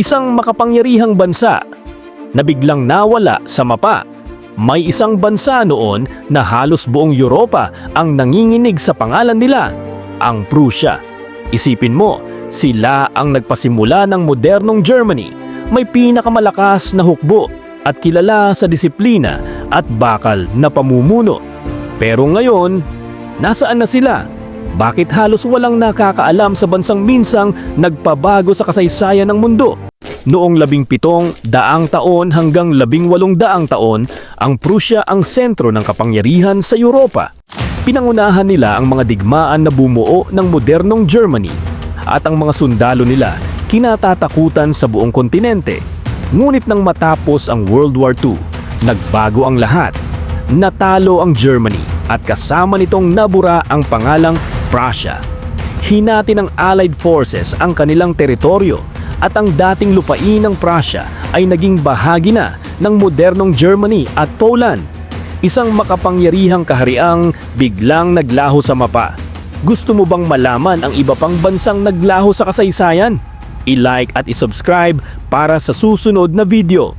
Isang makapangyarihang bansa na biglang nawala sa mapa. May isang bansa noon na halos buong Europa ang nanginginig sa pangalan nila, ang Prussia. Isipin mo, sila ang nagpasimula ng modernong Germany. May pinakamalakas na hukbo at kilala sa disiplina at bakal na pamumuno. Pero ngayon, nasaan na sila? Bakit halos walang nakakaalam sa bansang minsang nagpabago sa kasaysayan ng mundo? Noong labing pitong daang taon hanggang labing walong daang taon, ang Prussia ang sentro ng kapangyarihan sa Europa. Pinangunahan nila ang mga digmaan na bumuo ng modernong Germany at ang mga sundalo nila kinatatakutan sa buong kontinente. Ngunit nang matapos ang World War II, nagbago ang lahat. Natalo ang Germany at kasama nitong nabura ang pangalang Prussia. Hinati ng Allied Forces ang kanilang teritoryo at ang dating lupain ng Prussia ay naging bahagi na ng modernong Germany at Poland. Isang makapangyarihang kahariang biglang naglaho sa mapa. Gusto mo bang malaman ang iba pang bansang naglaho sa kasaysayan? I-like at i-subscribe para sa susunod na video.